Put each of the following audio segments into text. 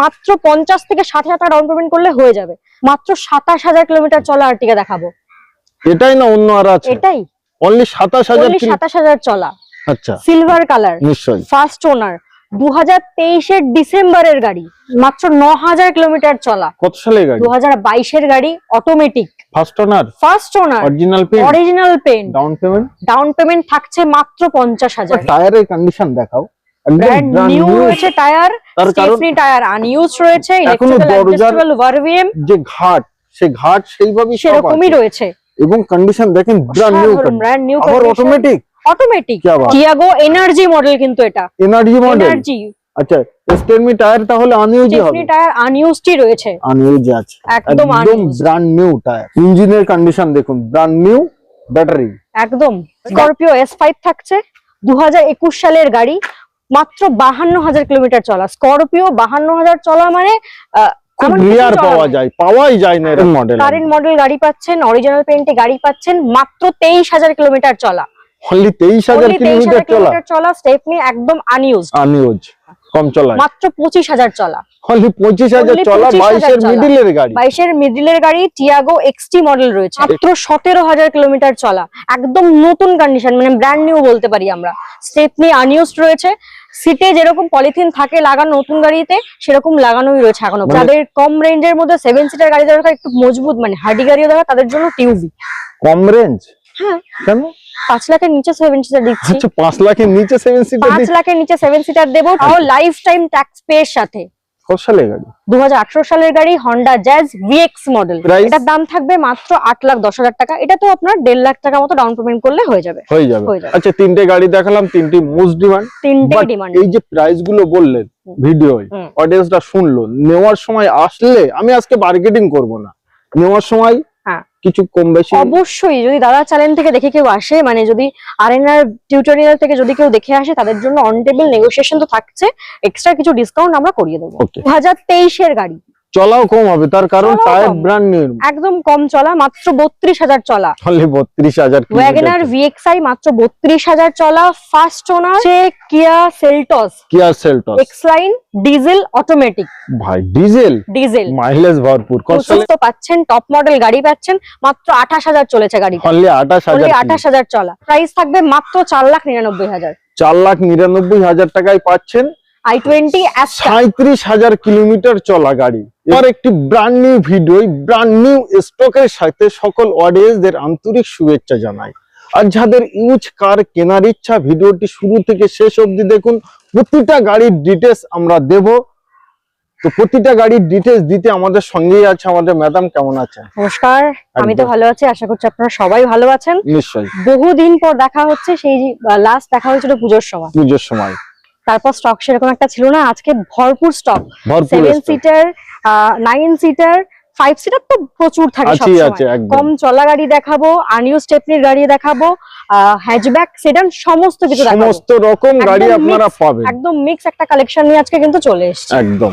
মাত্র পঞ্চাশ থেকে ষাট হাজার টাকা ডাউন পেমেন্ট করলে হয়ে যাবে। মাত্র সাতাশ হাজার কিলোমিটার চলা আর্টিকা দেখাবো। এটাই না অন্য আর আছে? এটাই। অনলি সাতাশ হাজার সাতাশ হাজার চলা। আচ্ছা। সিলভার কালার নিশ্চয়ই। ফার্স্ট ওনার দু হাজার তেইশের ডিসেম্বরের গাড়ি মাত্র ন হাজার কিলোমিটার চলা। কত সালে গাড়ি? দু হাজার বাইশের গাড়ি automatic first owner first owner original paint original paint down payment down payment থাকছে মাত্র পঞ্চাশ হাজার। টায়ারের কন্ডিশন দেখাও। ব্র্যান্ড নিউ রয়েছে টায়ার স্টেফনি টায়ার রয়েছে ইলেকট্রিক্যাল ভারভিএম যে ঘাট সে ঘাট সেরকমই রয়েছে। এবং কন্ডিশন দেখেন brand new brand new automatic automatic Tiago energy model কিন্তু এটা। এনার্জি মডেল এনার্জি আচ্ছা টায়ার তাহলে আনইউজই হবে। টায়ার আনইউজডই রয়েছে। আনইউজ আছে। একদম একদম ব্র্যান্ড নিউ টায়ার ইঞ্জিনের কন্ডিশন দেখুন ব্র্যান্ড নিউ ব্যাটারি একদম। স্করপিও S5 থাকছে। 2021 সালের গাড়ি। মাত্র বাহান্ন হাজার কিলোমিটার চলা। স্করপিও বাহান্ন হাজার চলা মানে পাওয়া যায় পাওয়াই যায় না এরকম মডেল কারেন্ট মডেল গাড়ি পাচ্ছেন অরিজিনাল পেন্টে গাড়ি পাচ্ছেন মাত্র তেইশ হাজার কিলোমিটার চলা। অনলি তেইশ হাজার Only 23,000 কিলোমিটার চলা? চলা স্টেপনি একদম আনইউজ আনইউজ কম চলায়। মাত্র পঁচিশ হাজার চলা। অনলি পঁচিশ হাজার Only চলা 25,000 বাইশের মিডিলের গাড়ি। বাইশের মিডিলের গাড়ি টিয়াগো এক্সটি মডেল রয়েছে। মাত্র সতেরো হাজার কিলোমিটার চলা। একদম নতুন কন্ডিশন মানে ব্র্যান্ড নিউ বলতে পারি আমরা। স্টেপনি রয়েছে। সিটে যেরকম পলিথিন থাকে লাগানো নতুন গাড়িতে সেরকম লাগানোই রয়েছে এখনও। মানে- যাদের কম রেঞ্জের মধ্যে সেভেন সিটার গাড়ি দরকার একটু মজবুত মানে হার্ডি গাড়িও দরকার তাদের জন্য টিউবি কম রেঞ্জ হ্যাঁ। কেন? পাঁচ লাখের নিচে সেভেন সিটার দিচ্ছি। আচ্ছা পাঁচ লাখের নিচে সেভেন সিটার পাঁচ লাখের নিচে সেভেন সিটার দেবো তাও লাইফ টাইম ট্যাক্স পের সাথে। কত গাড়ি? সালের গাড়ি মডেল এটার দাম থাকবে মাত্র লাখ দশ হাজার টাকা। এটা তো আপনার লাখ টাকা মতো ডাউন পেমেন্ট করলে হয়ে যাবে। হয়ে যাবে। আচ্ছা তিনটে গাড়ি দেখালাম তিনটি মোস্ট ডিমান্ড তিনটে ডিমান্ড এই যে প্রাইসগুলো বললেন। অডিয়েন্সটা শুনলো নেওয়ার সময় আসলে আমি আজকে মার্কেটিং করব না। নেওয়ার সময়। কিছু কম বেশি? অবশ্যই যদি দাদা চ্যানেল থেকে দেখে কেউ আসে মানে যদি আর এন আর টিউটোরিয়াল থেকে যদি কেউ দেখে আসে তাদের জন্য অন টেবিল নেগোসিয়েশন তো থাকছে এক্সট্রা কিছু ডিসকাউন্ট আমরা করিয়ে দেবো। দু হাজার তেইশের গাড়ি। চলাও কম হবে তার কারণ টায়ার ব্র্যান্ড নিউ একদম কম চলা মাত্র বত্রিশ হাজার চলা। অনলি বত্রিশ হাজার ওয়াগনার ভিএক্সআই মাত্র বত্রিশ হাজার চলা first owner Kia Seltos Kia Seltos X line diesel automatic ভাই ডিজেল ডিজেল মাইলেজ ভরপুর কত পাচ্ছেন টপ মডেল গাড়ি পাচ্ছেন মাত্র আঠাশ হাজার চলেছে গাড়ি অনলি আঠাশ হাজার only আঠাশ হাজার চলা। প্রাইস থাকবে মাত্র চার লাখ নিরানব্বই হাজার। চার লাখ নিরানব্বই হাজার টাকায় পাচ্ছেন আই টোয়েন্টি সাঁত্রিশ হাজার কিলোমিটার চলা গাড়ি। এবার একটি brand new video brand new স্টকের সাথে সকল অডিয়েন্সদের আন্তরিক শুভেচ্ছা জানাই। আর যাদের ইউজ কার কেনার ইচ্ছা ভিডিওটি শুরু থেকে শেষ অবধি দেখুন। প্রতিটা গাড়ির ডিটেলস আমরা দেব। তো প্রতিটা গাড়ির ডিটেলস দিতে আমাদের সঙ্গেই আছে আমাদের ম্যাডাম কেমন আছে নমস্কার আমি তো ভালো আছি আশা করছি আপনারা সবাই ভালো আছেন। নিশ্চয়ই। বহুদিন পর দেখা হচ্ছে সেই লাস্ট দেখা হয়েছিল পুজোর সময়। পুজোর সময়। তারপর স্টক সেরকম একটা ছিল না আজকে ভরপুর স্টক ভরপুর seven seater nine seater five seater তো প্রচুর থাকে কম চলা গাড়ি দেখাবো আনিউ স্টেপনির গাড়ি দেখাবো হ্যাচব্যাক সেডান সমস্ত কিছু সমস্ত রকম গাড়ি আপনারা পাবেন। একদম মিক্স একটা কালেকশন নিয়ে আজকে কিন্তু চলে এসেছে। একদম।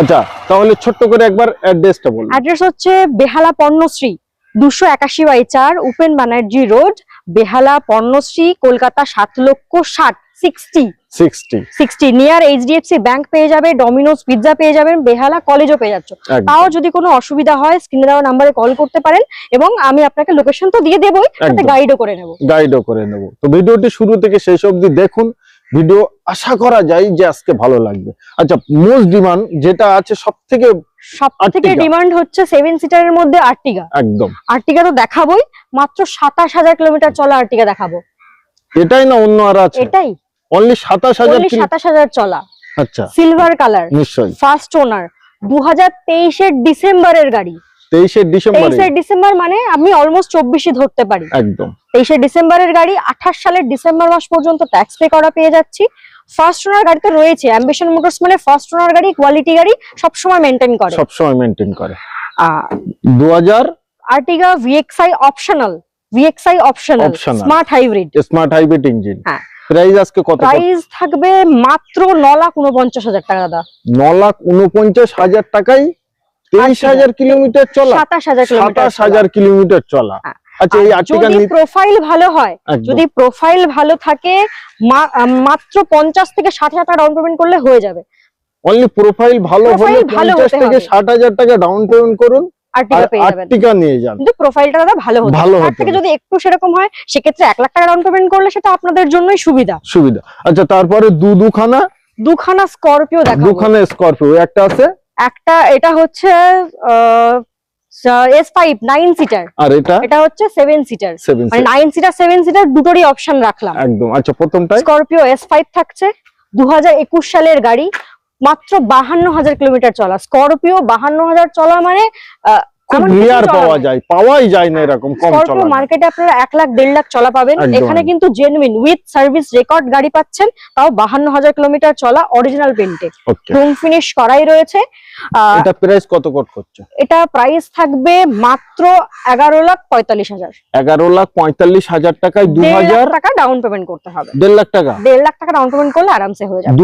আচ্ছা তাহলে ছোট্ট করে একবার অ্যাড্রেসটা বলুন। অ্যাড্রেস হচ্ছে বেহালা পর্ণশ্রী দুশো একাশি বাই চার উপেন ব্যানার্জি রোড বেহালা পর্ণশ্রী কলকাতা সাত লক্ষ ষাট sixty sixty sixty near HDFC bank পেয়ে যাবে ডমিনোস পিৎজা পেয়ে যাবেন বেহালা কলেজও পেয়ে যাচ্ছ। তাও যদি কোনো অসুবিধা হয় স্ক্রিনে দেওয়া নাম্বারে কল করতে পারেন এবং আমি আপনাকে লোকেশন তো দিয়ে দেবই গাইডও করে নেব। গাইডও করে নেব। তো ভিডিওটি শুরু থেকে শেষ অবধি দেখুন ভিডিও আশা করা যায় যে আজকে ভালো লাগবে। আচ্ছা মোস্ট ডিমান্ড যেটা আছে সব থেকে সব থেকে ডিমান্ড হচ্ছে সেভেন সিটারের মধ্যে আর্টিগা একদম। আর্টিগা তো দেখাবোই মাত্র সাতাশ হাজার কিলোমিটার চলা আর্টিগা দেখাবো। এটাই না অন্য আর আছে? এটাই। অনলি সাতাশ হাজার সাতাশ হাজার চলা। আচ্ছা। সিলভার কালার নিশ্চয়ই। ফার্স্ট ওনার দু হাজার তেইশের ডিসেম্বরের গাড়ি। তেইশে ডিসেম্বরে। তেইশের ডিসেম্বর মানে আমি অলমোস্ট চব্বিশে ধরতে পারি। একদম। তেইশে ডিসেম্বরের গাড়ি আঠাশ সালের ডিসেম্বর মাস পর্যন্ত ট্যাক্স পে করা পেয়ে যাচ্ছি। ফার্স্ট ওনার গাড়ি তো রয়েছে অ্যাম্বিশন মোটরস মানে ফার্স্ট ওনার গাড়ি কোয়ালিটি গাড়ি সবসময় মেনটেন করে। সবসময় মেনটেন করে। দু হাজার Ertiga VXI optional VXI optional smart hybrid smart hybrid engine হ্যাঁ। প্রাইস আজকে কত প্রাইস থাকবে মাত্র ন লাখ উনপঞ্চাশ হাজার টাকা দাদা। ন লাখ উনপঞ্চাশ হাজার টাকায় তেইশ আচ্ছা। হাজার কিলোমিটার চলা। সাতাশ হাজার সাতাশ হাজার কিলোমিটার চলা। হ্যাঁ। আচ্ছা এই আর্টিকেল প্রোফাইল ভালো হয় যদি প্রোফাইল ভালো থাকে মাত্র পঞ্চাশ থেকে ষাট হাজার টাকা ডাউন পেমেন্ট করলে হয়ে যাবে। অনলি প্রোফাইল ভালো হলে পঞ্চাশ থেকে ষাট হাজার টাকা ডাউন পেমেন্ট করুন আর আর টিকা আর্টিকা নিয়ে যান। কিন্তু প্রোফাইলটা দাদা ভালো হতো ভালো তার থেকে যদি একটু সেরকম হয় সেক্ষেত্রে এক লাখ টাকা ডাউন পেমেন্ট করলে সেটা আপনাদের জন্যই সুবিধা। সুবিধা। আচ্ছা তারপরে দু দুখানা দুখানা স্করপিও দেখাবো। দুখানা স্করপিও একটা আছে একটা এটা হচ্ছে এস ফাইভ নাইন সিটার আর এটা? এটা হচ্ছে সেভেন সিটার মানে নাইন সিটার সেভেন সিটার দুটোরই অপশন রাখলাম। একদম। আচ্ছা প্রথমটাই? স্করপিও এস ফাইভ থাকছে দু একুশ সালের গাড়ি মাত্র বাহান্ন হাজার কিলোমিটার চলা। স্করপিও বাহান্ন হাজার চলা মানে রেয়ার পাওয়া যায় পাওয়াই যায় না এরকম কম চলা মার্কেটে আপনারা এক লাখ দেড় লাখ চলা পাবেন। এখানে কিন্তু জেনুইন উইথ সার্ভিস রেকর্ড গাড়ি পাচ্ছেন তাও বাহান্ন হাজার কিলোমিটার চলা অরিজিনাল ফিনিশ করাই রয়েছে। এটা প্রাইস কত কোট করছে? এটা প্রাইস থাকবে মাত্র এগারো লাখ পঁয়তাল্লিশ হাজার। এগারো লাখ পঁয়তাল্লিশ হাজার টাকায় দু দেড় হাজার লাখ টাকা ডাউন পেমেন্ট করতে হবে। লাখ টাকা? লাখ টাকা ডাউন পেমেন্ট করলে আরামসে হয়ে যাবে।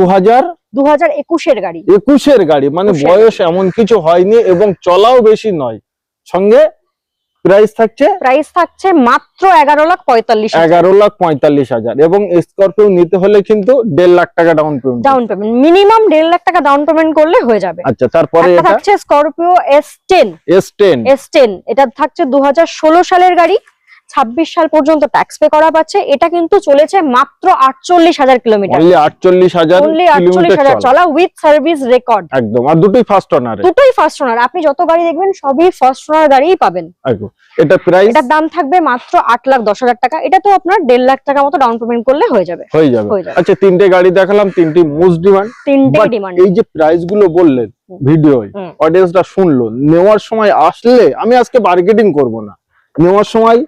একুশের গাড়ি। একুশের গাড়ি মানে বয়স এমন কিছু হয়নি এবং চলাও বেশি নয়। সঙ্গে প্রাইস থাকছে প্রাইস থাকছে মাত্র এগারো লাখ পঁয়তাল্লিশ এগারো লাখ পঁয়তাল্লিশ হাজার এবং স্করপিও নিতে হলে কিন্তু দেড় লাখ টাকা down payment down payment minimum দেড় লাখ টাকা ডাউন পেমেন্ট করলে হয়ে যাবে। আচ্ছা তারপরে থাকছে Scorpio S ten S ten S ten এটা থাকছে দু হাজার ষোলো সালের গাড়ি। ছাব্বিশ সাল পর্যন্ত ট্যাক্স পে করা পাচ্ছে। এটা কিন্তু চলেছে মাত্র আটচল্লিশ হাজার কিলোমিটার আটচল্লিশ হাজার আটচল্লিশ হাজার চলা। উইথ সার্ভিস রেকর্ড একদম আর দুটোই ফার্স্ট অনারে দুটোই ফার্স্ট ওনার আপনি যত গাড়ি দেখবেন সবই ফার্স্ট ওনার গাড়িই পাবেন। এটা প্রাইস এটার দাম থাকবে মাত্র আট লাখ দশ হাজার টাকা। এটা তো আপনার দেড় লাখ টাকা মতো ডাউন পেমেন্ট করলে হয়ে যাবে। হয়ে যাবে। আচ্ছা তিনটে গাড়ি দেখালাম তিনটি মোস্ট ডিমান্ড তিনটে ডিমান্ড এই যে প্রাইসগুলো বললেন হুম। ভিডিও অডিয়েন্সটা শুনলো নেওয়ার সময় আসলে আমি আজকে মার্কেটিং করব না। নেওয়ার সময়।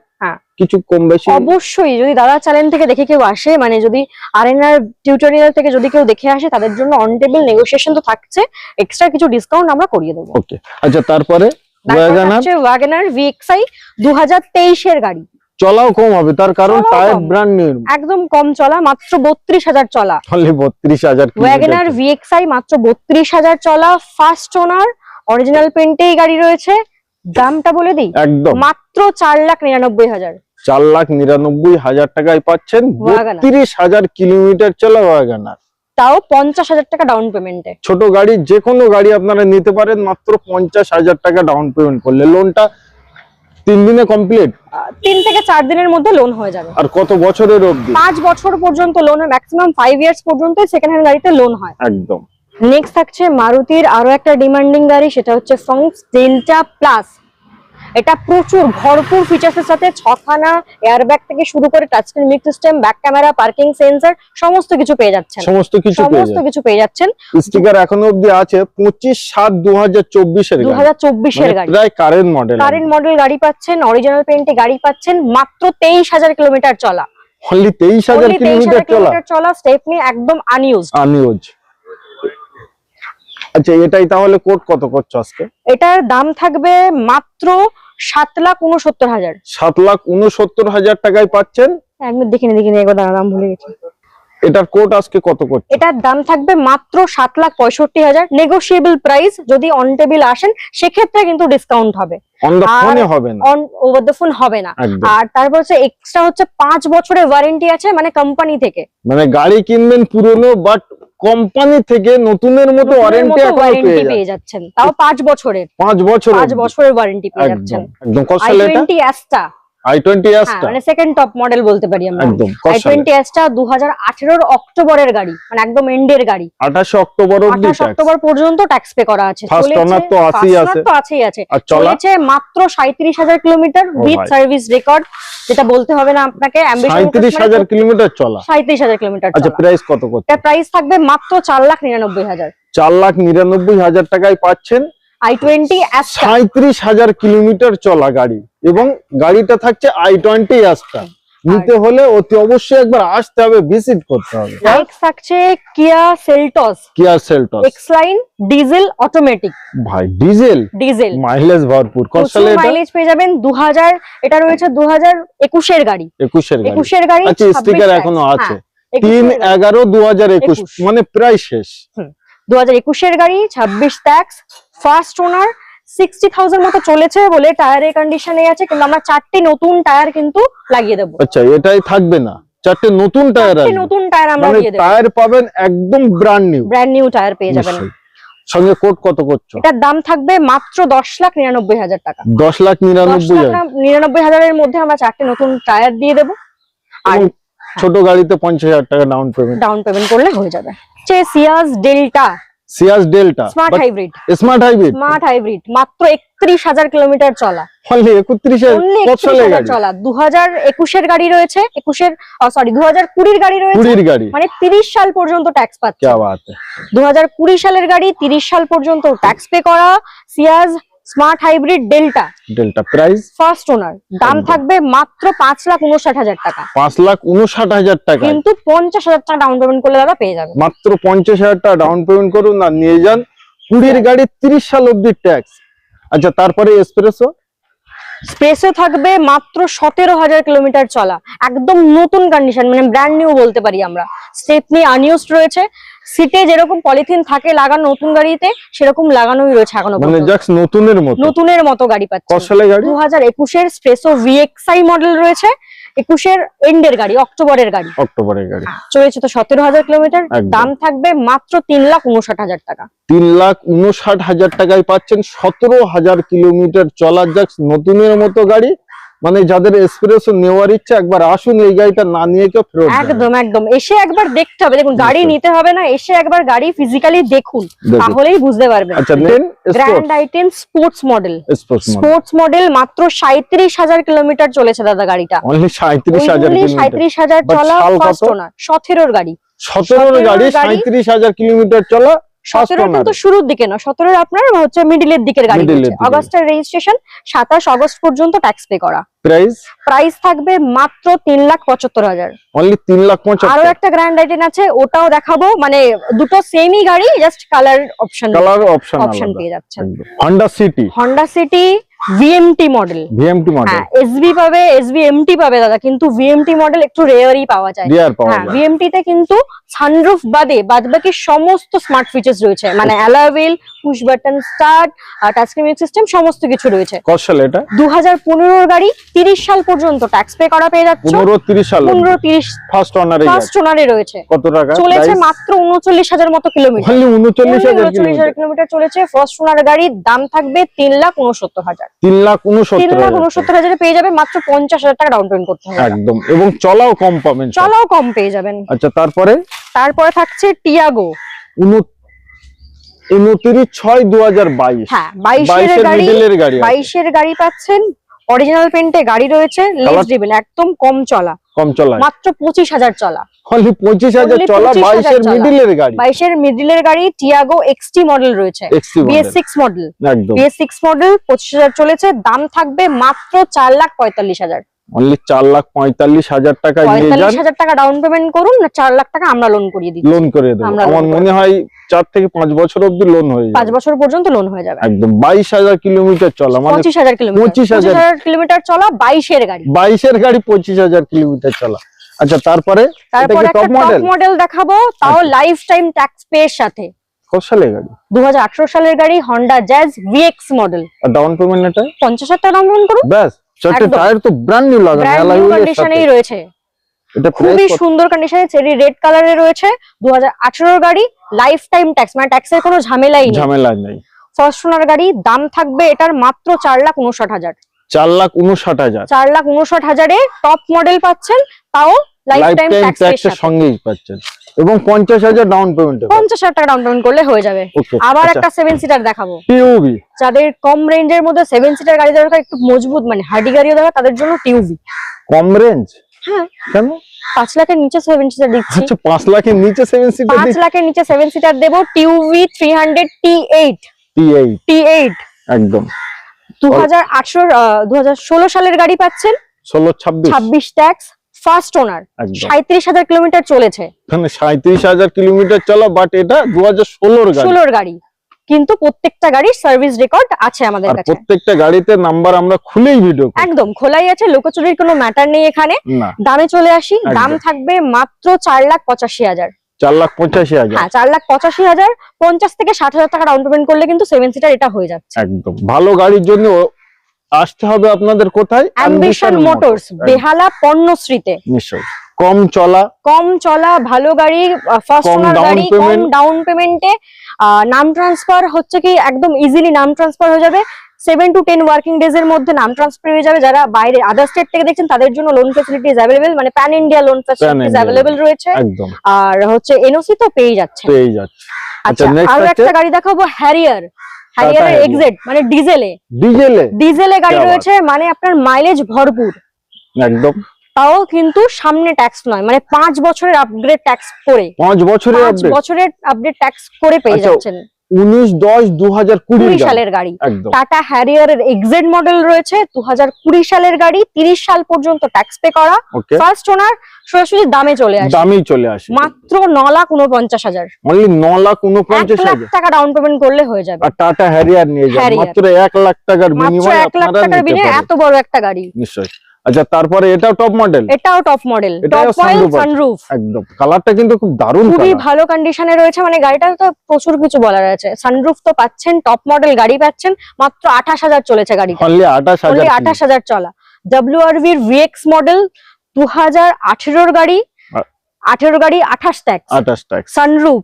কিছু কম বেশি? অবশ্যই যদি দাদা চ্যানেল থেকে দেখে কেউ আসে মানে যদি আরএনআর টিউটোরিয়াল থেকে যদি কেউ দেখে আসে তাদের জন্য অন টেবিল নেগোসিয়েশন তো থাকছে এক্সট্রা কিছু ডিসকাউন্ট আমরা করিয়ে দেবো। ওকে আচ্ছা তারপরে ওয়াগানার ওয়াগনার ভিএক্সআই দু হাজার তেইশের গাড়ি। চলাও কম হবে তার কারণ টায়ার ব্র্যান্ড নিউ একদম কম চলা মাত্র বত্রিশ হাজার চলা। অনলি বত্রিশ হাজার ওয়াগনার ভিএক্সআই মাত্র বত্রিশ হাজার চলা ফার্স্ট ওনার অরিজিনাল পেন্টেই গাড়ি রয়েছে। দামটা বলে দিই? একদম। মাত্র চার লাখ নিরানব্বই হাজার। চার লাখ নিরানব্বই হাজার টাকায় পাচ্ছেন। বত্রিশ হাজার কিলোমিটার চলা ওয়াগানার। তাও পঞ্চাশ হাজার টাকা ডাউন পেমেন্টে ছোট গাড়ি যে কোনো গাড়ি আপনারা নিতে পারেন মাত্র পঞ্চাশ হাজার টাকা ডাউন পেমেন্ট করলে। লোনটা তিন দিনে কমপ্লিট তিন থেকে চার দিনের মধ্যে লোন হয়ে যাবে। আর কত বছরের অবধি? পাঁচ বছর পর্যন্ত লোন হয় ম্যাক্সিমাম ফাইভ ইয়ার্স পর্যন্ত সেকেন্ড হ্যান্ড গাড়িতে লোন হয়। একদম। নেক্সট থাকছে মারুতির আরও একটা ডিমান্ডিং গাড়ি সেটা হচ্ছে ফংস ডেল্টা প্লাস এটা প্রচুর ভরপুর ফিচার্স এর সাথে ছখানা এয়ারব্যাগ থেকে শুরু করে touchscreen mic system back camera parking sensor সমস্ত কিছু পেয়ে যাচ্ছেন। সমস্ত কিছু পেয়ে সমস্ত কিছু পেয়ে যাচ্ছেন। স্টিকার এখনও অবধি আছে পঁচিশ সাত দু হাজার চব্বিশের দু হাজার চব্বিশের গাড়ি। প্রায় কারেন্ট মডেল কারেন্ট মডেল গাড়ি পাচ্ছেন অরিজিনাল পেইন্টে গাড়ি পাচ্ছেন মাত্র তেইশ হাজার কিলোমিটার চলা। অনলি তেইশ হাজার 23,000 কিলোমিটার চলা। স্টেপনি একদম আনইউজ আনিওজ আচ্ছা এটাই তাহলে কোড কত করছ আজকে? এটার দাম থাকবে মাত্র সাত লাখ উনসত্তর হাজার। সাত লাখ উনসত্তর হাজার টাকায় পাচ্ছেন? একবার দেখিনি দেখিনি একবার দাঁড়া দাম ভুলে গেছি। এটার কোড আজকে কত করছ? এটার দাম থাকবে মাত্র সাত লাখ পঁয়ষট্টি হাজার। নেগোসিয়েবল প্রাইস যদি অন টেবিল আসেন সেক্ষেত্রে কিন্তু ডিসকাউন্ট হবে। অন আর- ফোনে হবে না? অন ওভার দ্য ফোন হবে না। আর তারপর হচ্ছে এক্সট্রা হচ্ছে পাঁচ বছরের ওয়ারেন্টি আছে মানে কোম্পানি থেকে। মানে গাড়ি কিনবেন পুরনো বাট কোম্পানি থেকে নতুনের মতো ওয়ারেন্টি এখন পেয়ে যাচ্ছেন। তাও 5 বছরের। 5 বছরের 5 বছরের ওয়ারেন্টি পেয়ে যাচ্ছেন। একদম। কষ্ট এটা? টোয়েন্টি অ্যাস্টা আই টোয়েন্টি হ্যাঁ এসটা মানে সেকেন্ড টপ মডেল বলতে পারি আমরা। একদম অক্টোবরের গাড়ি মানে একদম এন্ডের গাড়ি। আঠাশে অক্টোবর অক্টোবর পর্যন্ত ট্যাক্স পে করা আছে। তো আছে। তো আছেই আছে। চলেছে মাত্র সাঁত্রিশ হাজার কিলোমিটার ও উইথ সার্ভিস রেকর্ড যেটা বলতে হবে না আপনাকে কিলোমিটার চলা। কিলোমিটার আচ্ছা প্রাইস কত প্রাইস থাকবে মাত্র চার লাখ নিরানব্বই হাজার। চার লাখ নিরানব্বই হাজার টাকায় পাচ্ছেন আই টোয়েন্টি সাঁত্রিশ হাজার কিলোমিটার চলা গাড়ি এবং গাড়িটা থাকছে আই টোয়েন্টি এসটা নিতে হলে অতি অবশ্যই একবার আসতে হবে ভিজিট করতে হবে। নেক্সট থাকছে Kia Seltos Kia Seltos X line diesel automatic ভাই ডিজেল ডিজেল মাইলেজ ভরপুর। কত সালে এটা? মাইলেজ পেয়ে যাবেন। দু হাজার এটা রয়েছে দু হাজার একুশের গাড়ি। একুশের গাড়ি। একুশের গাড়ি আচ্ছা স্টিকার এখনও হ্যাঁ, আছে। 21 তিন এর গাড়ি। এগারো দু একুশ একুশ। মানে প্রায় শেষ। দু হাজার একুশের গাড়ি ছাব্বিশ tax first owner sixty thousand মতো চলেছে বলে টায়ারের কন্ডিশনে আছে কিন্তু আমরা চারটি নতুন টায়ার কিন্তু লাগিয়ে দেবো। আচ্ছা এটাই থাকবে না। চারটে নতুন টায়ার আছে নতুন টায়ার আমরা দিয়ে দেবো। টায়ার পাবেন একদম brand new brand new tyre পেয়ে যাবেন। সঙ্গে কোট কত করছ? এটার দাম থাকবে মাত্র দশ লাখ নিরানব্বই হাজার টাকা। দশ লাখ দশ নিরানব্বই লাখ হাজার। না- নিরানব্বই হাজারের মধ্যে আমরা চারটে নতুন টায়ার দিয়ে দেবো। আর ছোট গাড়িতে পঞ্চাশ হাজার টাকা ডাউন পেমেন্ট ডাউন পেমেন্ট করলে হয়ে যাবে। সে Ciaz Delta Ciaz Delta smart hybrid smart hybrid smart hybrid মাত্র 31000 কিলোমিটার চলা। অনলি 31000 কত সালে গাড়ি। চলা। 2021 এর গাড়ি রয়েছে 21 এর সরি 2020 এর গাড়ি রয়েছে। 20 এর গাড়ি। মানে 30 সাল পর্যন্ত ট্যাক্স পাচ্ছে। কি বাত। 2020 সালের গাড়ি 30 সাল পর্যন্ত ট্যাক্স পে করা। Ciaz smart hybrid Delta Delta price first owner দাম থাকবে মাত্র পাঁচ লাখ উনষাট হাজার টাকা। পাঁচ লাখ উনষাট হাজার টাকা কিন্তু পঞ্চাশ হাজার টাকা ডাউন পেমেন্ট করলে দাদা পেয়ে যাবেন মাত্র পঞ্চাশ হাজার টাকা ডাউন পেমেন্ট করুন না নিয়ে যান কুড়ির হ্যাঁ। গাড়ি তিরিশ সাল অব্দি ট্যাক্স আচ্ছা তারপরে এসপ্রেসো স্পেসও থাকবে মাত্র সতেরো হাজার কিলোমিটার চলা। একদম নতুন কন্ডিশন মানে ব্র্যান্ড নিউ বলতে পারি আমরা। স্টেপনি আনইউজড রয়েছে। সিটে যেরকম পলিথিন থাকে লাগানো নতুন গাড়িতে সেরকম লাগানোই রয়েছে এখনও মানে জাস্ট নতুনের মতো। নতুনের মতো গাড়ি পাচ্ছে। কত সালের গাড়ি দু হাজার একুশের স্পেসো ভিএক্সআই মডেল রয়েছে একুশের এন্ডের গাড়ি অক্টোবরের গাড়ি। অক্টোবরের গাড়ি। চলেছে তো সতেরো হাজার কিলোমিটার দাম থাকবে মাত্র তিন লাখ উনষাট হাজার টাকা। তিন লাখ উনষাট হাজার টাকায় পাচ্ছেন সতেরো হাজার কিলোমিটার চলার জাস্ট নতুনের মতো গাড়ি। মানে যাদের এক্সপ্রেস নেওয়ার ইচ্ছা একবার আসুন এই গাড়িটা না নিয়ে কেউ ফেরত একদম একদম। এসে একবার দেখতে হবে। দেখুন গাড়ি নিতে হবে না এসে একবার গাড়ি ফিজিক্যালি দেখুন। তাহলেই বুঝতে পারবেন। আচ্ছা নেন grand i ten sports model sports model মাত্র সাঁত্রিশ হাজার কিলোমিটার চলেছে দাদা গাড়িটা। অনলি সাঁত্রিশ হাজার কিলোমিটার। সাঁত্রিশ হাজার But চলা সাল কত? ফার্স্ট ওনার সতেরোর গাড়ি। সতেরোর 17 গাড়ি গাড়ি। সাঁত্রিশ হাজার কিলোমিটার চলা সতেরো কিন্তু শুরুর দিকে না সতেরোর আপনার হচ্ছে মিডিলের দিকের গাড়ি। অগস্টের রেজিস্ট্রেশন সাতাশ অগস্ট পর্যন্ত ট্যাক্স পে করা। প্রাইস প্রাইস থাকবে মাত্র তিন লাখ পঁচাত্তর হাজার। অনলি তিন লাখ আরও পঁচাত্তর একটা গ্র্যান্ড আইটেন আছে ওটাও দেখাবো। মানে দুটো সেমই গাড়ি just colour option colour option option পেয়ে যাচ্ছেন। Honda City Honda City VMT model VMT model হ্যাঁ এসবি পাবে এসবি এমটি পাবে দাদা কিন্তু ভিএমটি মডেল একটু রেয়ারই পাওয়া যায়। রেয়ার পাওয়া হ্যাঁ যায়। ভিএমটি তে কিন্তু সানরুফ বাদে বাদবাকি সমস্ত স্মার্ট ফিচার্স রয়েছে। মানে alloy wheel push button start touch screen system সমস্ত কিছু রয়েছে। কত সাল এটা? দু হাজার গাড়ি তিরিশ সাল পর্যন্ত ট্যাক্স পে করা পেয়ে যাচ্ছে। পনেরো তিরিশ সাল পনেরো তিরিশ ফার্স্ট অনারে ফার্স্ট রয়েছে। কত টাকা? চলেছে মাত্র উনচল্লিশ হাজার মতো কিলোমিটার হাজার উনচল্লিশ কিলোমিটার চলেছে। ফার্স্ট ওনার গাড়ির দাম থাকবে তিন লাখ উনসত্তর হাজার। তিন লাখ তিন উনসত্তর লাখ হাজার। উনসত্তর হাজারে পেয়ে যাবে মাত্র পঞ্চাশ হাজার টাকা ডাউন পেমেন্ট করতে হবে। একদম। এবং চলাও কম পাবেন। চলাও কম পেয়ে যাবেন। আচ্ছা তারপরে? তারপরে থাকছে টিয়াগো উন- উনত্রিশ ছয় দু হাজার বাইশ। হ্যাঁ বাইশের বাইশের গাড়ি মিডিলের গাড়ি আছে। বাইশের গাড়ি পাচ্ছেন অরিজিনাল পেন্টে গাড়ি রয়েছে লেস Colour- একদম কম চলা। কম চলায় মাত্র পঁচিশ হাজার চলা। অনলি পঁচিশ হাজার চলা বাইশের চলা। মিডিলের গাড়ি। বাইশের মিডিলের গাড়ি টিয়াগো এক্সটি মডেল রয়েছে। BS six model BS six model পঁচিশ হাজার চলেছে দাম থাকবে মাত্র চার লাখ পঁয়তাল্লিশ হাজার। অনলি চার লাখ পঁয়তাল্লিশ হাজার যান। পঁয়তাল্লিশ হাজার টাকা ডাউন পেমেন্ট করুন না চার লাখ টাকা আমরা লোন করিয়ে দিচ্ছি। লোন করে দেবো। আমার মনে হয় চার থেকে পাঁচ বছর অব্দি লোন হয়ে পাঁচ বছর পর্যন্ত লোন হয়ে যাবে। একদম বাইশ হাজার কিলোমিটার চলা মানে পঁচিশ হাজার কিলোমিটার 25,000 পঁচিশ হাজার কিলোমিটার চলা বাইশের গাড়ি। বাইশের গাড়ি পঁচিশ হাজার কিলোমিটার চলা। আচ্ছা তারপরে তারপর টপ মডেল মডেল দেখাবো তাও লাইফ টাইম ট্যাক্স পে এর সাথে। কত সালের গাড়ি? দু হাজার আঠারো সালের গাড়ি হন্ডা জ্যাজ ভিএক্স মডেল আর ডাউন পেমেন্ট এটা? পঞ্চাশ হাজার টাকা ডাউন পেমেন্ট করুন। ব্যাস। চারটে টায়ার তো ব্র্যান্ড নিউ লাগানো ব্র্যান্ড নিউ কন্ডিশনেই রয়েছে। এটা খুবই সুন্দর কন্ডিশনে চেরি রেড কালারে রয়েছে দু হাজার গাড়ি লাইফ টাইম ট্যাক্স মানে ট্যাক্সের কোনো ঝামেলাই নেই। ঝামেলা নেই। ফরচুনার গাড়ি দাম থাকবে এটার মাত্র চার লাখ উনষাট হাজার। চার লাখ উনষাট হাজার। চার লাখ উনষাট হাজারে টপ মডেল পাচ্ছেন তাও লাইফ টাইম ট্যাক্সের সঙ্গেই পাচ্ছেন। এবং পঞ্চাশ হাজার ডাউন পেমেন্ট পঞ্চাশ হাজার টাকা ডাউন পেমেন্ট করলে হয়ে যাবে। আবার আচ্ছা। একটা সেভেন সিটার দেখাবো। টিউবি যাদের কম রেঞ্জের মধ্যে সেভেন সিটার গাড়ি দরকার একটু মজবুত মানে হার্ডি গাড়িও দরকার তাদের জন্য টিউভি কম রেঞ্জ হ্যাঁ। কেন? পাঁচ লাখের নিচে সেভেন সিটার দিচ্ছি। আচ্ছা পাঁচ লাখের নিচে সেভেন সিটার পাঁচ লাখের নিচে সেভেন সিটার দেবো TUV three hundred T eight T eight একদম। দু হাজার আঠারো দু হাজার ষোলো সালের গাড়ি পাচ্ছেন। ষোলো ছাব্বিশ। ছাব্বিশ ট্যাক্স ফার্স্ট ওনার সাঁত্রিশ হাজার কিলোমিটার চলেছে। সাঁত্রিশ হাজার কিলোমিটার চলা বাট এটা দু হাজার ষোলোর গাড়ি। ষোলোর গাড়ি কিন্তু প্রত্যেকটা গাড়ির সার্ভিস রেকর্ড আছে আমাদের কাছে। প্রত্যেকটা গাড়িতে নাম্বার আমরা খুলেই ভিডিও করি। একদম খোলাই আছে লোকচুরির কোনো ম্যাটার নেই এখানে। দামে চলে আসি দাম থাকবে মাত্র চার লাখ পঁচাশি হাজার। চার লাখ পঁচাশি হাজার। হ্যাঁ চার লাখ পঁচাশি হাজার পঞ্চাশ থেকে ষাট হাজার টাকা ডাউন পেমেন্ট করলে কিন্তু সেভেন সিটার এটা হয়ে যাচ্ছে। একদম। ভালো গাড়ির জন্য আসতে হবে আপনাদের কোথায়? অ্যাম্বিশন মোটরস বেহালা পণ্যশ্রীতে। নিশ্চয়ই। কম চলা। কম চলা ভালো গাড়ি ফার্স্ট ওনার গাড়ি কম। ডাউন পেমেন্টে নাম ট্রান্সফার হচ্ছে কি একদম ইজিলি নাম ট্রান্সফার হয়ে যাবে। Seven to ten working days এর মধ্যে নাম ট্রান্সফার হয়ে যাবে। যারা বাইরে আদার স্টেট থেকে দেখছেন তাদের জন্য লোন ফেসিলিটিস অ্যাভেলেবেল মানে pan India loan India available রয়েছে। আর হচ্ছে এনওসি তো পেয়ে যাচ্ছে। পেয়ে যাচ্ছে। আচ্ছা next আরও একটা গাড়ি দেখাবো হ্যারিয়ার হারিয়ানার এক্সেট মানে ডিজেলে ডিজেলে ডিজেলে গাড়ি রয়েছে মানে আপনার মাইলেজ ভরপুর। একদম। তাও কিন্তু সামনে ট্যাক্স নয় মানে পাঁচ বছরের আপগ্রেড ট্যাক্স করে। পাঁচ বছরের বছরের আপডেট ট্যাক্স করে পেয়ে আচ্ছা, যাচ্ছেন। উনিশ দশ দু হাজার কুড়ি সালের গাড়ি। টাটা হ্যারিয়ারের এক্সেড মডেল রয়েছে দু হাজার কুড়ি সালের গাড়ি তিরিশ সাল পর্যন্ত ট্যাক্স পে করা। ফার্স্ট ওনার সরাসরি দামে চলে আসে। দামেই চলে আসে। মাত্র ন লাখ উনপঞ্চাশ হাজার। অনলি ন লাখ এক উনপঞ্চাশ লাখ হাজার টাকা ডাউন পেমেন্ট করলে হয়ে যাবে। আর টাটা হ্যারিয়ার নিয়ে যান মাত্র এক লাখ টাকার বিনিময়ে এক লাখ টাকার বিনিময়ে এত বড় একটা গাড়ি। নিশ্চয়ই। আচ্ছা তারপরে এটাও টপ মডেল এটাও top model top model sunroof একদম। কালারটা কিন্তু খুব দারুণ খুবই ভালো কন্ডিশনে রয়েছে মানে গাড়িটা তো প্রচুর কিছু বলার আছে। সানরুফ তো পাচ্ছেন টপ মডেল গাড়ি পাচ্ছেন মাত্র আঠাশ হাজার চলেছে গাড়িটা অনলি আঠাশ হাজার অনলি আঠাশ হাজার চলা। ডাব্লিউআরভির ভিএক্স মডেল দু হাজার আঠেরোর গাড়ি আ- আঠেরো গাড়ি আঠাশ ট্যাক্স আঠাশ ট্যাক্স সানরুফ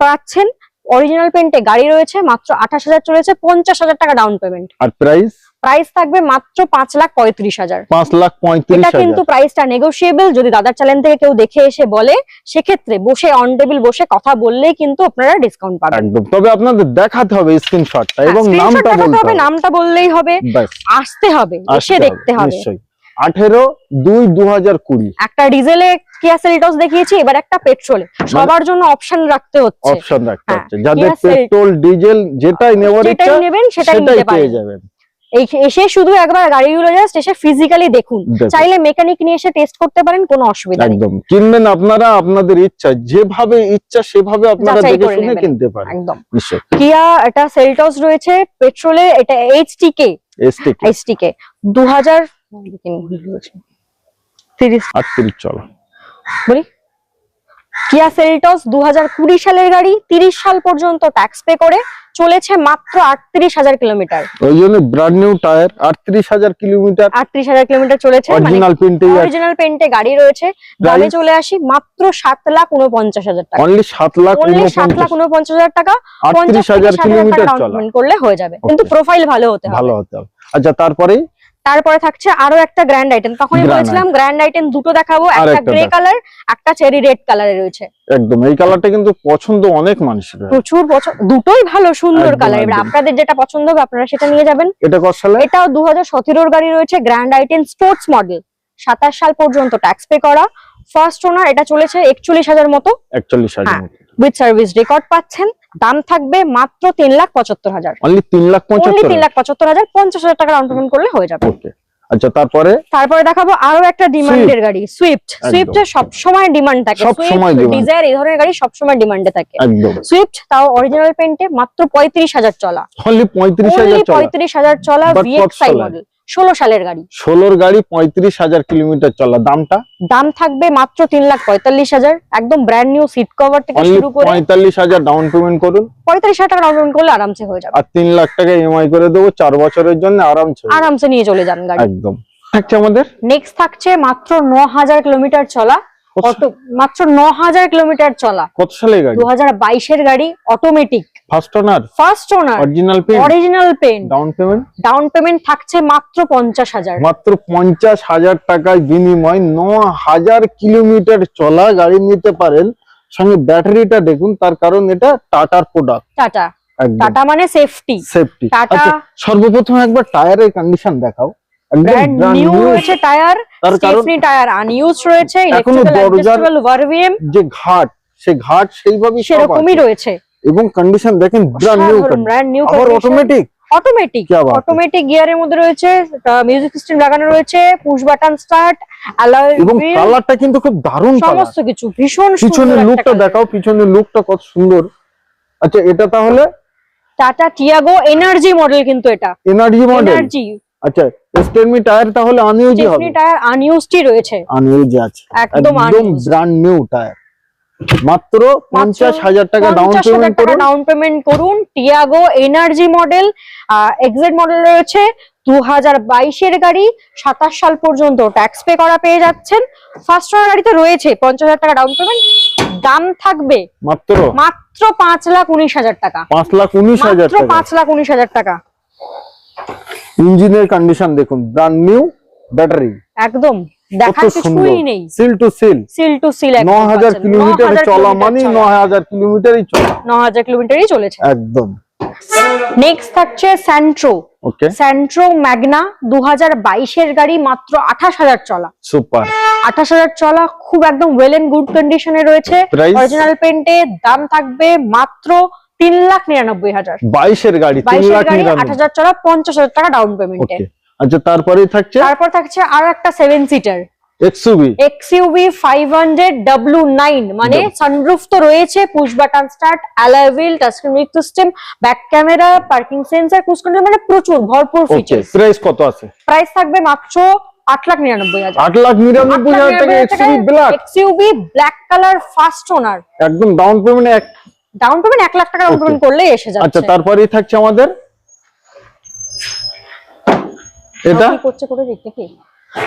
পাচ্ছেন অরিজিনাল পেন্টে গাড়ি রয়েছে মাত্র আঠাশ হাজার চলেছে পঞ্চাশ হাজার টাকা ডাউন পেমেন্ট আর প্রাইস প্রাইস থাকবে মাত্র পাঁচ লাখ পঁয়ত্রিশ হাজার। পাঁচ লাখ পঁয়ত্রিশ এটা কিন্তু প্রাইসটা নেগোশিয়েবল যদি দাদার চ্যানেল থেকে কেউ দেখে এসে বলে সেক্ষেত্রে বসে অন টেবিল বসে কথা বললেই কিন্তু আপনারা ডিসকাউন্ট পাবেন। একদম। তবে আপনাদের দেখাতে হবে স্ক্রিনশটটা এবং হ্যাঁ, নামটা বলতে হবে নামটা বললেই হবে। আসতে হবে এসে দেখতে হবে। নিশ্চয়ই। আঠেরো দুই দু হাজার কুড়ি। একটা ডিজেলে কিয়া সেলটস দেখিয়েছি এবার একটা পেট্রোলে সবার জন্য অপশন রাখতে হচ্ছে। অপশন রাখতে হ্যাঁ, হচ্ছে। যাদের পেট্রোল ডিজেল যেটাই নেওয়ার ইচ্ছা নেবেন সেটাই সেটাই নিতে পেয়ে পারেন। এসে শুধু একবার গাড়িগুলো জাস্ট এসে ফিজিক্যালি দেখুন। চাইলে মেকানিক নিয়ে এসে টেস্ট করতে পারেন কোনো অসুবিধা নেই। একদম। কিনবেন আপনারা আপনাদের ইচ্ছা। যেভাবে ইচ্ছা সেভাবে আপনারা দেখে শুনে কিনতে পারেন। একদম। কিয়া এটা সেলটস রয়েছে পেট্রোলে এটা এইচটিকে এইচটিকে এসটি এইচটি কে দু হাজার তিরিশ। আটত্রিশ চলো। বলি? কিয়া সেলটস দু হাজার কুড়ি সালের গাড়ি তিরিশ সাল পর্যন্ত ট্যাক্স পে করে চলেছে মাত্র আটত্রিশ হাজার কিলোমিটার। ওই জন্য ব্র্যান্ড নিউ টায়ার আটত্রিশ হাজার কিলোমিটার। আটত্রিশ হাজার কিলোমিটার চলেছে অরিজিনাল আছে। অরিজিনাল পেন্টে গাড়ি রয়েছে। দামে চলে আসি মাত্র সাত লাখ উনপঞ্চাশ হাজার টাকা। অনলি সাত লাখ অনলি সাত লাখ উনপঞ্চাশ হাজার টাকা। আটত্রিশ হাজার কিলোমিটার করলে হয়ে যাবে। কিন্তু প্রোফাইল ভালো হতে হবে। ভালো হতে হবে। আচ্ছা তারপরে তারপরে থাকছে আরও একটা গ্র্যান্ড আইটেম তখনই বলেছিলাম গ্র্যান্ড আইটেম দুটো দেখাবো একটা গ্রে কালার একটা চেরি রেড কালারে রয়েছে। একদম এই কালারটা কিন্তু পছন্দ অনেক মানুষের। প্রচুর পছন্দ দুটোই ভালো সুন্দর কালার এবার আপনাদের যেটা পছন্দ হবে আপনারা সেটা নিয়ে যাবেন। এটা কত সালে এটাও দু হাজার সতেরোর গাড়ি রয়েছে গ্র্যান্ড আইটেম স্পোর্টস মডেল সাতাশ সাল পর্যন্ত ট্যাক্স পে করা। ফার্স্ট ওনার এটা চলেছে একচল্লিশ হাজার মতো। একচল্লিশ হাজার হ্যাঁ। উইথ সার্ভিস রেকর্ড পাচ্ছেন দাম থাকবে মাত্র তিন লাখ পঁচাত্তর হাজার। তিন লাখ তিন লাখ পঁচাত্তর হাজার পঞ্চাশ হাজার টাকা ডাউন করলে হয়ে যাবে। আচ্ছা তারপরে? তারপরে দেখাবো আরও একটা ডিমান্ডের গাড়ি সুইফট সুইফটের সবসময় ডিমান্ড থাকে। সব সময় সুইফট demand। ডিজায়ার এই ধরনের গাড়ি সবসময় ডিমান্ডে থাকে। সুইফট তাও অরিজিনাল পেন্টে মাত্র পঁয়ত্রিশ হাজার চলা। অনলি পঁয়ত্রিশ হাজার চলা। ভিএক্সআই মডেল ষোলো সালের গাড়ি। ষোলোর গাড়ি পঁয়ত্রিশ হাজার কিলোমিটার চলা। দামটা? দাম থাকবে মাত্র তিন লাখ পঁয়তাল্লিশ হাজার। একদম ব্র্যান্ড নিউ সিট কভার থেকে শুরু করে পঁয়তাল্লিশ হাজার ডাউন পেমেন্ট করুন। পঁয়তাল্লিশ হাজার টাকা ডাউন পেমেন্ট করলে আরামসে হয়ে যাবে। আর তিন লাখ টাকা ইএমআই করে দেবো। চার বছরের জন্য আরামসে আরামসে নিয়ে চলে যান গাড়ি। একদম। থাকছে আমাদের? নেক্সট থাকছে মাত্র ন হাজার কিলোমিটার চলা। কত মাত্র ন হাজার কিলোমিটার চলা। কত সালের গাড়ি? দু হাজার বাইশের গাড়ি automatic first owner first owner original paint original paint down payment down payment থাকছে মাত্র পঞ্চাশ হাজার। মাত্র পঞ্চাশ হাজার টাকায় বিনিময়। ন হাজার কিলোমিটার চলা গাড়ি নিতে পারেন। সঙ্গে ব্যাটারিটা দেখুন তার কারণ এটা টাটার প্রোডাক্ট টাটা টাটা মানে সেফটি সেফটি টাটা- সর্বপ্রথম একবার টায়ারের কন্ডিশন দেখাও। ব্র্যান্ড নিউ রয়েছে টায়ার স্টেফনি রয়েছে রয়েছে। এবং কন্ডিশন ব্র্যান্ড অটোমেটিক অটোমেটিক গিয়ারের মধ্যে রয়েছে মিউজিক সিস্টেম লাগানো রয়েছে পুশ কিন্তু খুব দারুণ সমস্ত কিছু ভীষণ পিছনের লুকটা দেখাও পিছনের লুকটা কত সুন্দর। আচ্ছা এটা তাহলে? টাটা টিয়াগো এনার্জি মডেল কিন্তু এটা। এনার্জি মডেল আচ্ছা স্টেনমি টায়ার তাহলে আনইউজি হবে। স্টেফনি টায়ার আনইউজডই রয়েছে। আনইউজি আছে। একদম একদম ব্র্যান্ড নিউ টায়ার। মাত্র পঞ্চাশ হাজার টাকা ডাউন পেমেন্ট করুন। ডাউন পেমেন্ট করুন। Tiago NRG model XT model রয়েছে। দু হাজার বাইশের গাড়ি সাতাশ সাল পর্যন্ত ট্যাক্স পে করা পেয়ে যাচ্ছেন। ফার্স্ট ওনার গাড়িতে রয়েছে পঞ্চাশ হাজার টাকা ডাউন পেমেন্ট দাম থাকবে মাত্র? মাত্র পাঁচ লাখ উনিশ হাজার টাকা। পাঁচ লাখ উনিশ হাজার মাত্র টাকা। পাঁচ লাখ উনিশ হাজার টাকা। ইঞ্জিনের কন্ডিশন দেখুন ব্র্যান্ড নিউ ব্যাটারি একদম দেখার কিছুই নেই। Seal to seal seal to seal ন কিলোমিটার চলা মানে ন কিলোমিটারই চলা। ন কিলোমিটারই চলেছে। একদম। নেক্সট থাকছে স্যান্ট্রো ওকে স্যান্ট্রো ম্যাগনা দু হাজার বাইশের গাড়ি মাত্র আঠাশ হাজার চলা। সুপার আঠাশ হাজার চলা খুব একদম ওয়েল এন্ড গুড কন্ডিশনে রয়েছে। অরিজিনাল পেন্টে দাম থাকবে মাত্র তিন লাখ নিরানব্বই হাজার। বাইশের গাড়ি তিন লাখ আট হাজার চলা পঞ্চাশ হাজার টাকা ডাউন পেমেন্টে আচ্ছা তারপরেই থাকছে? তারপর থাকছে আরও একটা সেভেন সিটার এক্সইউভি মানে সানরুফ তো রয়েছে push button start alloy wheel touchscreen music system back camera parking sensor cruise control মানে প্রচুর ভরপুর প্রাইস কত আছে? প্রাইস থাকবে মাত্র আট লাখ নিরানব্বই হাজার। আট লাখ নিরানব্বই হাজার টাকা XUV black XUV black colour first owner একদম ডাউন পেমেন্ট এক ডাউন পেমেন্ট এক লাখ টাকা ডাউন করলে পেমেন্ট এসে আচ্ছা তারপরেই থাকছে আমাদের? এটা? করছে করে দেখতে কি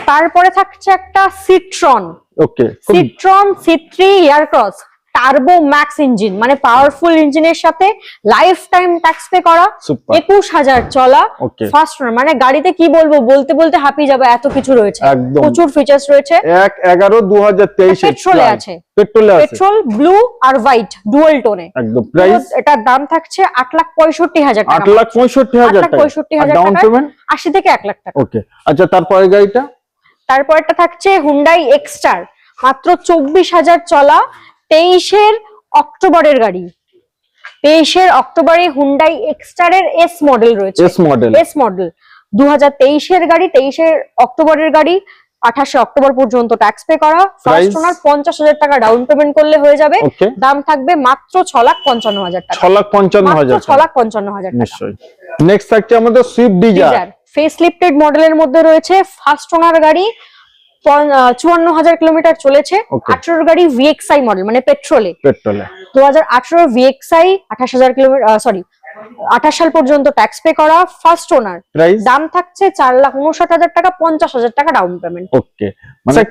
তারপরে থাকছে একটা Citroen okay Citroen C three Aircross turbo max engine মানে পাওয়ারফুল ইঞ্জিনের সাথে লাইফ টাইম ট্যাক্স পে করা একুশ হাজার চলা ফার্স্ট মানে গাড়িতে কি বলব বলতে বলতে হাঁপিয়ে যাবে এত কিছু রয়েছে। প্রচুর ফিচার্স রয়েছে। এক এগারো দু হাজার তেইশে পেট্রোলে আছে। পেট্রোলে পেট্রোল ব্লু আর হোয়াইট ডুয়াল টোনে একদম। প্রাইস এটার দাম থাকছে আট লাখ পঁয়ষট্টি হাজার আট লাখ পঁয়ষট্টি হাজার টাকা। পঁয়ষট্টি হাজার ডাউন পেমেন্ট আশি থেকে এক লাখ টাকা। ওকে আচ্ছা তারপরে গাড়িটা? তারপরটা থাকছে হুন্ডাই এক্সটার মাত্র চব্বিশ হাজার চলা তেইশের অক্টোবরের গাড়ি। তেইশের অক্টোবরে হুন্ডাই এক্সটারের এস মডেল রয়েছে। এস মডেল এস মডেল দু হাজার তেইশের গাড়ি তেইশের অক্টোবরের গাড়ি আঠাশে অক্টোবর পর্যন্ত ট্যাক্স পে করা। ফার্স্ট ওনার পঞ্চাশ হাজার টাকা ডাউন পেমেন্ট করলে হয়ে যাবে। দাম থাকবে মাত্র ছ লাখ পঞ্চান্ন হাজার টাকা। ছ লাখ পঞ্চান্ন হাজার ছ লাখ পঞ্চান্ন হাজার টাকা। নিশ্চয়ই। নেক্সট থাকছে আমাদের সুইফট ডিজায়ার ফেস লিফটেড মডেলের মধ্যে রয়েছে। ফার্স্ট ওনার গাড়ি চুয়ান্ন হাজার কিলোমিটার চলেছে. আঠারোর গাড়ি ভিএক্সআই মডেল মানে পেট্রোলে পেট্রোলে দু হাজার আঠারো ভিএক্সআই আঠাশ হাজার কিলোমিটার সরি আঠাশ সাল পর্যন্ত ট্যাক্স পে করা ফার্স্ট ওনার দাম থাকছে চার লাখ উনষাট হাজার টাকা পঞ্চাশ হাজার টাকা ডাউন পেমেন্ট ওকে মানে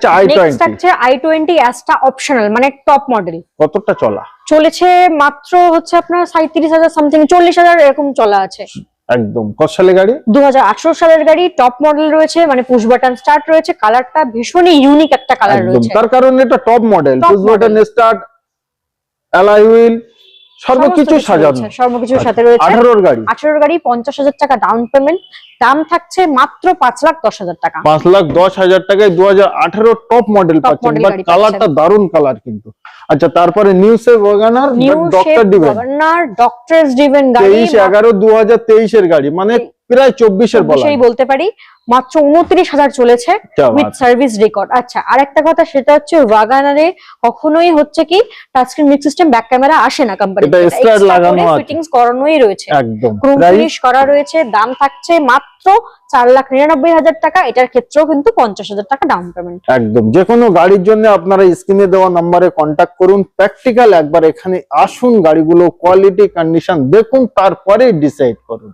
থাকছে আই টোয়েন্টি অ্যাস্টা অপশনাল মানে টপ মডেল কতটা চলা? চলেছে মাত্র হচ্ছে আপনার সাঁত্রিশ হাজার সামথিং চল্লিশ হাজার এরকম চলা আছে। একদম। কত সালের গাড়ি? দু হাজার আঠারো সালের গাড়ি টপ মডেল রয়েছে মানে পুশ বাটন স্টার্ট রয়েছে কালারটা ভীষণই ইউনিক একটা কালার রয়েছে। তার কারণ এটা top model push button start alloy wheel সর্বকিছু সাজানো। সর্বকিছুর সাথে রয়েছে আঠারোর গাড়ি। আঠারোর গাড়ি পঞ্চাশ হাজার টাকা ডাউন পেমেন্ট দাম থাকছে মাত্র পাঁচ লাখ দশ হাজার টাকা। পাঁচ লাখ দশ হাজার টাকায় দু হাজার আঠারো টপ মডেল পাচ্ছেন বাট কালারটা দারুণ কালার কিন্তু। আচ্ছা তারপরে নিউ সে ডক্টর ডিভেন ডক্টরস ডিভেন গাড়ি তেইশ এগারো এর হাজার তেইশের গাড়ি মানে প্রায় চব্বিশের সেই বলতে পারি। মাত্র উনত্রিশ হাজার চলেছে উইথ সার্ভিস রেকর্ড আচ্ছা আরেকটা কথা সেটা হচ্ছে ওয়াগানারে কখনোই হচ্ছে কি touchscreen music system back camera আসে না কোম্পানি লাগানো আছে। ফিটিংস করানোই রয়েছে। একদম। ফিনিশ করা রয়েছে দাম থাকছে মাত্র চার লাখ নিরানব্বই হাজার টাকা। এটার ক্ষেত্রেও কিন্তু পঞ্চাশ হাজার টাকা ডাউন পেমেন্ট একদম। যে কোনো গাড়ির জন্য আপনারা স্ক্রিনে দেওয়া নাম্বারে কন্ট্যাক্ট করুন। প্র্যাকটিক্যাল একবার এখানে আসুন গাড়িগুলো কোয়ালিটি কন্ডিশন দেখুন তারপরে ডিসাইড করুন।